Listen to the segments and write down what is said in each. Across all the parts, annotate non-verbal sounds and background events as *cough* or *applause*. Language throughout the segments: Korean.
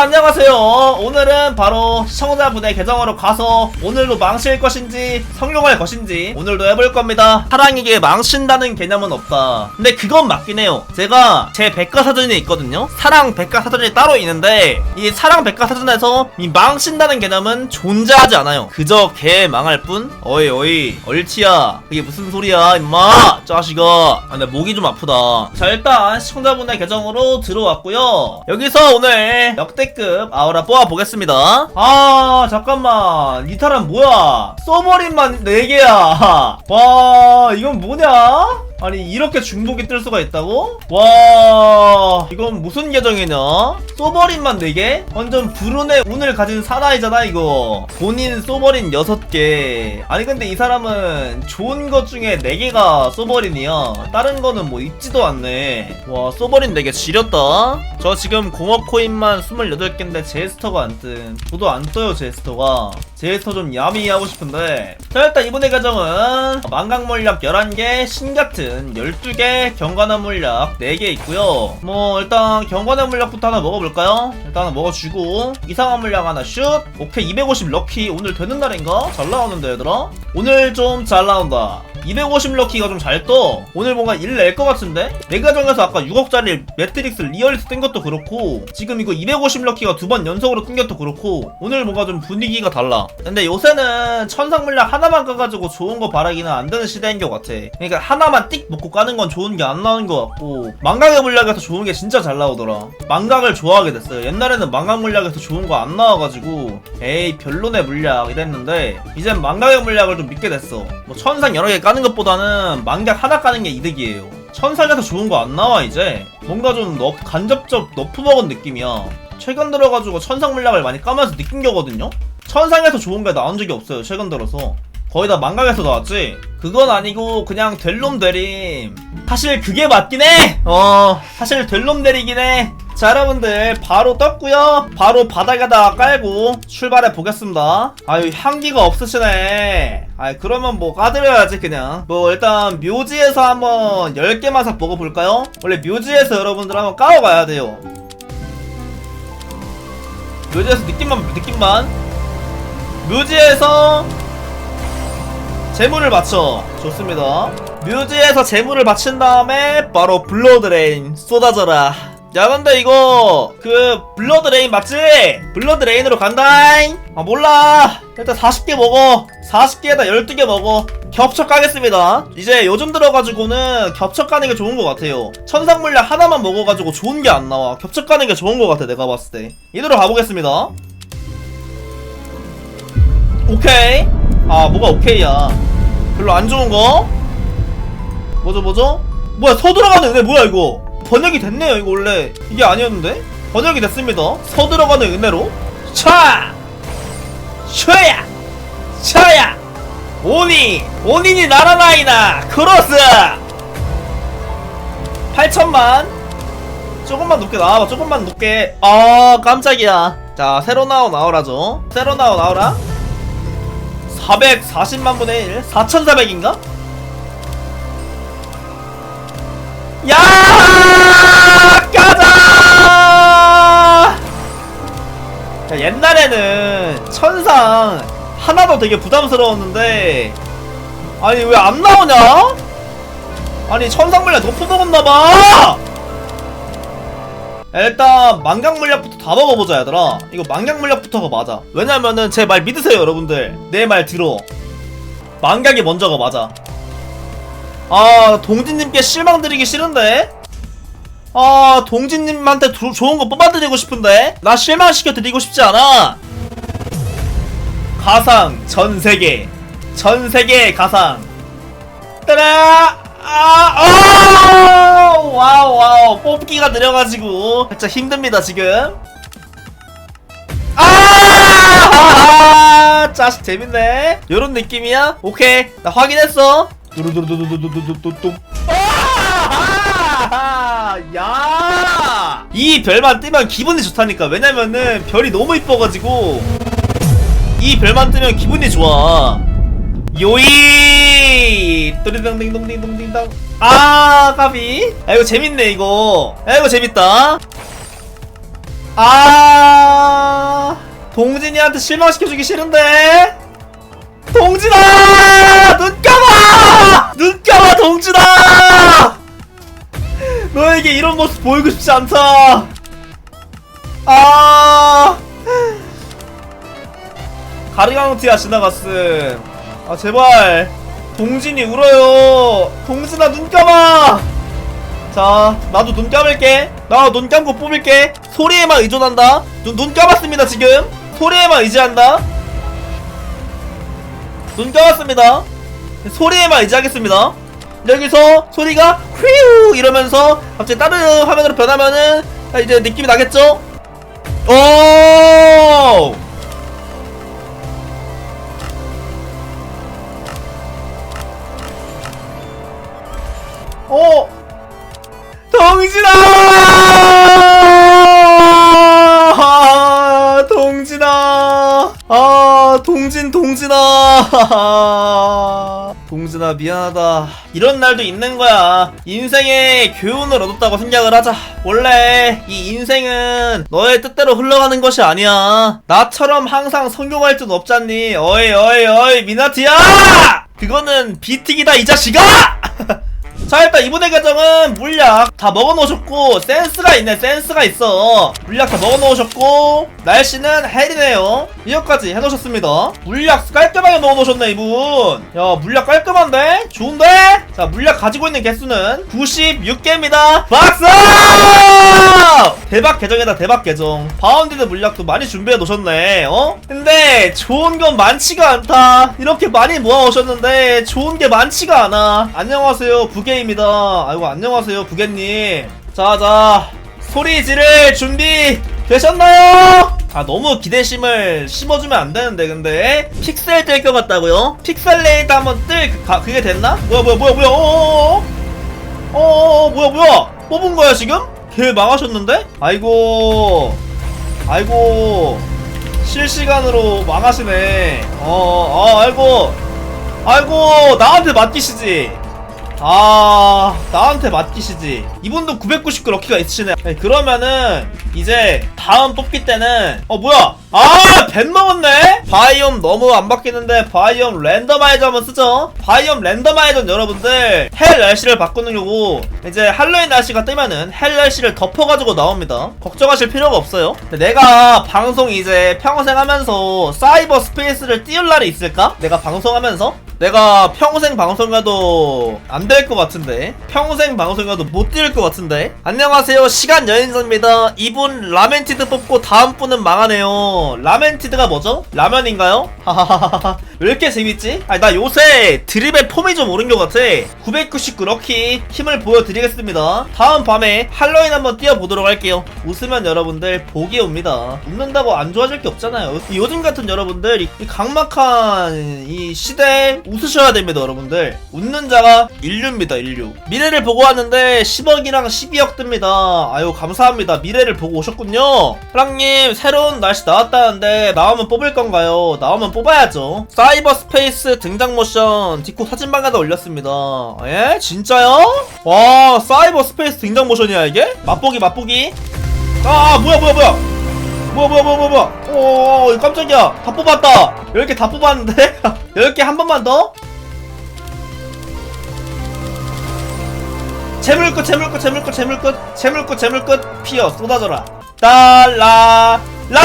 안녕하세요. 오늘은 바로 시청자분의 계정으로 가서 오늘도 망칠 것인지 성룡할 것인지 오늘도 해볼 겁니다. 사랑에게 망친다는 개념은 없다. 근데 그건 맞긴 해요. 제가 제 백과사전이 있거든요. 사랑 백과사전이 따로 있는데 이 사랑 백과사전에서 이 망친다는 개념은 존재하지 않아요. 그저 개 망할 뿐. 어이 어이 얼티야 그게 무슨 소리야 임마 자식아. 아, 근데 목이 좀 아프다. 자 일단 시청자분의 계정으로 들어왔고요. 여기서 오늘 역대 급 아우라 뽑아 보겠습니다. 아 잠깐만 이 사람 뭐야? 써버린만 4개야. *laughs* 와 이건 뭐냐? 아니 이렇게 중복이 뜰 수가 있다고? 와 이건 무슨 계정이냐? 소버린만 4개? 완전 불운의 운을 가진 사나이잖아 이거. 본인 소버린 6개. 아니 근데 이 사람은 좋은 것 중에 4개가 소버린이야. 다른 거는 뭐 있지도 않네. 와 소버린 4개 지렸다. 저 지금 공업 코인만 28개인데 제스터가 안뜸 저도 안 떠요 제스터가 제스터 좀 야미 하고 싶은데 자 일단 이번의 계정은 망각 물약 11개 신같은 12개 경관한 물약 4개 있고요 뭐 일단 경관한 물약부터 하나 먹어볼까요? 일단 은 먹어주고 이상한 물약 하나 슛 오케이 250 럭키 오늘 되는 날인가? 잘 나오는데 얘들아? 오늘 좀 잘 나온다 250 럭키가 좀 잘 떠. 오늘 뭔가 일 낼 것 같은데? 내가 정해서 아까 6억짜리 매트릭스 리얼리스 뜬 것도 그렇고, 지금 이거 250 럭키가 두 번 연속으로 뜬 것도 그렇고, 오늘 뭔가 좀 분위기가 달라. 근데 요새는 천상 물약 하나만 까가지고 좋은 거 바라기는 안 되는 시대인 것 같아. 그러니까 하나만 띡 먹고 까는 건 좋은 게 안 나오는 것 같고, 망각의 물약에서 좋은 게 진짜 잘 나오더라. 망각을 좋아하게 됐어요. 옛날에는 망각 물약에서 좋은 거 안 나와가지고, 에이, 별로네 물약 이랬는데, 이젠 망각의 물약을 좀 믿게 됐어. 뭐 천상 여러 개 까는 것보다는 망각 하나 까는 게 이득이에요. 천상에서 좋은 거 안 나와 이제. 뭔가 좀 너, 간접적 너프 먹은 느낌이야. 최근 들어가지고 천상 물약을 많이 까면서 느낀 거거든요. 천상에서 좋은 게 나온 적이 없어요. 최근 들어서. 거의 다 망각에서 나왔지? 그건 아니고 그냥 될놈 되림. 사실 그게 맞긴 해. 어, 사실 될놈 되리긴 해. 자 여러분들 바로 떴고요. 바로 바닥에다 깔고 출발해 보겠습니다. 아유 향기가 없으시네. 아이 그러면 뭐 까드려야지 그냥. 뭐 일단 묘지에서 한번 10개만 싹 먹어볼까요? 원래 묘지에서 여러분들 한번 까워가야 돼요. 묘지에서 느낌만 느낌만. 묘지에서 재물을 맞춰 좋습니다. 묘지에서 재물을 맞춘 다음에 바로 블러드레인 쏟아져라 야 근데 이거. 그 블러드레인 맞지? 블러드레인으로 간다잉. 아 몰라. 일단 40개 먹어. 40개에다 12개 먹어. 겹쳐 까겠습니다. 이제 요즘 들어가지고는 겹쳐 까는 게 좋은 것 같아요. 천상물약 하나만 먹어가지고 좋은 게 안 나와. 겹쳐 까는 게 좋은 것 같아 내가 봤을 때. 이대로 가보겠습니다. 오케이. 아 뭐가 오케이야. 별로 안 좋은 거? 뭐죠 뭐죠? 뭐야 서들어가는 은혜 뭐야 이거 번역이 됐네요 이거 원래. 이게 아니었는데? 번역이 됐습니다. 서들어가는 은혜로. 차! 셔야! 셔야! 오니 오니니 나라나이나. 크로스! 8천만. 조금만 높게 나와봐 조금만 높게. 아 깜짝이야. 자 새로 나오 나오라죠. 새로 나오 나오라. 440만 분의 1 4400인가? 야 옛날에는 천상 하나도 되게 부담스러웠는데 아니 왜 안 나오냐? 아니 천상 물약 너프 먹었나봐! 일단 망각 물약부터 다 먹어보자 얘들아. 이거 망각 물약부터가 맞아. 왜냐면은 제 말 믿으세요 여러분들. 내 말 들어. 망각이 먼저가 맞아. 아 동진님께 실망드리기 싫은데 아 동진님한테 조- 좋은 거 뽑아드리고 싶은데 나 실망시켜드리고 싶지 않아 가상 전세계 전세계 가상 따라 아, 아, 와우, 와우, 뽑기가 느려가지고 살짝 힘듭니다 지금. 아, *laughs* 짜식 재밌네. 요런 느낌이야? 오케이, 나 확인했어. 두루두루두루두루두루두루. 아, 야, 이 별만 뜨면 기분이 좋다니까. 왜냐면은 별이 너무 이뻐가지고. 이 별만 뜨면 기분이 좋아. 요이! 또리덩딩동딩동딩당 아 까비. 아 이거 재밌네 이거. 아 이거 재밌다. 아! 동진이한테 실망시켜주기 싫은데? 동진아! 눈 감아! 눈 감아 동진아 너에게 이런 모습 보이고 싶지 않다. 아. 가르강티아 지나갔음. 아 제발. 동진이 울어요. 동진아 눈 감아. 자 나도 눈 감을게. 나 눈 감고 뽑을게. 소리에만 의존한다. 눈, 눈 감았습니다 지금. 소리에만 의지한다. 눈 감았습니다. 소리에만 의지하겠습니다 여기서 소리가 휘우 이러면서 갑자기 다른 화면으로 변하면은 아, 이제 느낌이 나겠죠? 오! 어? 동진아! 아, 동진아! 아, 동진, 동진아! *laughs* 동진아, 미안하다. 이런 날도 있는 거야. 인생에 교훈을 얻었다고 생각을 하자. 원래 이 인생은 너의 뜻대로 흘러가는 것이 아니야. 나처럼 항상 성공할 줄 없잖니. 어이, 어이, 어이, 미나티야! 그거는 비틱이다, 이 자식아! *laughs* 자 일단 이번의 계정은 물약 다 먹어놓으셨고 센스가 있네 센스가 있어. 물약 다 먹어놓으셨고 날씨는 헬이네요. 이것까지 해놓으셨습니다. 물약 깔끔하게 먹어놓으셨네 이분. 야 물약 깔끔한데? 좋은데? 자 물약 가지고 있는 개수는 96개입니다. 박수! 대박 계정이다 대박 계정. 바운디드 물약도 많이 준비해 놓으셨네 어? 근데 좋은 건 많지가 않다. 이렇게 많이 모아 오셨는데 좋은 게 많지가 않아. 안녕하세요 부 게입니다 아이고 안녕하세요 부게님 자자 소리 지를 준비 되셨나요? 아 너무 기대심을 심어주면 안 되는데 근데 픽셀 뜰 것 같다고요? 픽셀 레이드 한번 뜰 그- 가, 그게 됐나? 뭐야 뭐야 뭐야 뭐야 어어어 어어어 뭐야 뭐야 뽑은 거야 지금? 걔 망하셨는데? 아이고 아이고 실시간으로 망하시네 어, 어 아이고 아이고 나한테 맡기시지 아 나한테 맡기시지. 이분도 999 럭키가 있으시네. 네, 그러면은 이제 다음 뽑기 때는 어 뭐야? 아벤 먹었네? 바이옴 너무 안 바뀌는데 바이옴 랜더마이저 한번 쓰죠? 바이옴 랜더마이저 여러분들 헬 날씨를 바꾸는 거고 이제 할로윈 날씨가 뜨면은 헬 날씨를 덮어가지고 나옵니다. 걱정하실 필요가 없어요. 내가 방송 이제 평생 하면서 사이버 스페이스를 띄울 날이 있을까? 내가 방송하면서? 내가 평생 방송 가도 안 될 것 같은데? 평생 방송 가도 못 띄울 것 같은데? 안녕하세요. 시간 여행자입니다. 이분 라멘티드 뽑고 다음 분은 망하네요. 라멘티드가 뭐죠? 라면인가요? 하하하하 왜 이렇게 재밌지? 아니 나 요새 드립의 폼이 좀 오른 것 같아. 999 럭키 힘을 보여드리겠습니다. 다음 밤에 할로윈 한번 뛰어보도록 할게요. 웃으면 여러분들 복이 옵니다. 웃는다고 안 좋아질 게 없잖아요. 이 요즘 같은 여러분들 이, 이 강막한 이 시대에 웃으셔야 됩니다 여러분들. 웃는 자가 인류입니다 인류. 미래를 보고 왔는데 10억이랑 12억 뜹니다. 아유 감사합니다. 미래를 보고 오셨군요. 사랑님 새로운 날씨 나왔다는데 나오면 뽑을 건가요? 나오면 뽑아야죠. 사이버 스페이스 등장 모션. 디코 사진방에다 올렸습니다. 예? 진짜요? 와 사이버 스페이스 등장 모션이야 이게? 맛보기 맛보기. 아 뭐야 뭐야 뭐야 뭐야 뭐야 뭐야 뭐야 뭐야 오 깜짝이야. 다 뽑았다. 10개 다 뽑았는데? *laughs* 10개 한 번만 더? 재물끝 재물끝 재물끝 재물끝. 재물끝 재물끝. 피어 쏟아져라. 딸라 라.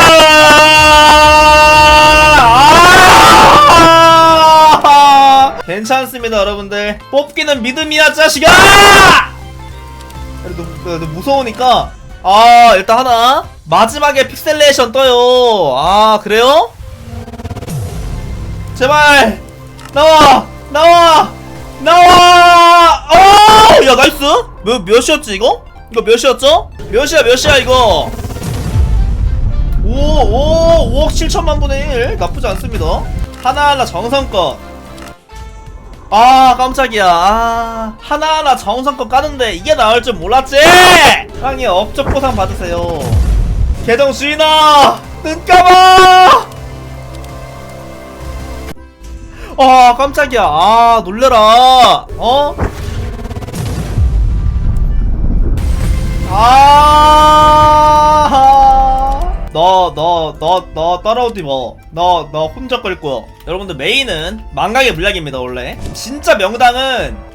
괜찮습니다 여러분들. 뽑기는 믿음이야 자식아! 그래도 그래도 무서우니까. 아 일단 하나 마지막에 픽셀레이션 떠요. 아 그래요? 제발! 나와! 나와! 나와! 어야 나이스! 몇 몇이었지 이거? 이거 몇이었죠? 몇이야 몇이야 이거? 오오 5억 7천만 분의 1 나쁘지 않습니다. 하나하나 정성껏. 아 깜짝이야. 아 하나하나 정성껏 까는데 이게 나올 줄 몰랐지? 형님 업적 보상 받으세요 계정 주인아 눈 감아! 아 깜짝이야. 아 놀래라. 어? 아! 너너너너 따라오지 마너너 혼자 끌 거야. 여러분들 메인은 망각의 물약입니다 원래. 진짜 명당은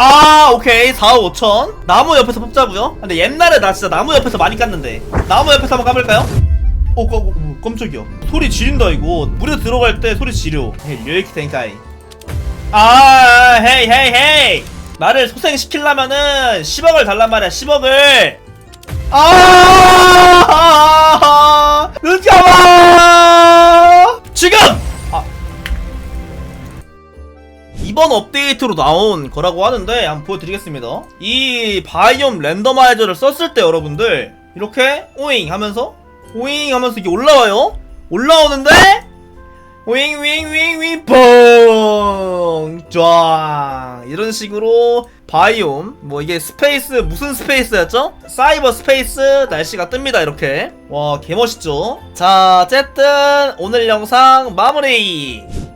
아 오케이. 4, 5천. 나무 옆에서 뽑자고요? 근데 옛날에 나 진짜 나무 옆에서 많이 깠는데. 나무 옆에서 한번 까볼까요? 어, 깜, 어, 깜짝이야. 소리 지른다 이거. 물에 들어갈 때 소리 지려. 헤이 류에키 텐카이. 아 헤이 헤이 헤이. 나를 소생시키려면은 10억을 달란 말이야 10억을. 아! 늦잠아 지금 이번 업데이트로 나온 거라고 하는데 한번 보여드리겠습니다 이 바이옴 랜더마이저를 썼을 때 여러분들 이렇게 오잉 하면서 오잉 하면서 이게 올라와요 올라오는데 윙윙윙윙 뽕! 쫙! 이런 식으로 바이옴 뭐 이게 스페이스 무슨 스페이스였죠? 사이버 스페이스 날씨가 뜹니다 이렇게 와 개멋있죠? 자 어쨌든 오늘 영상 마무리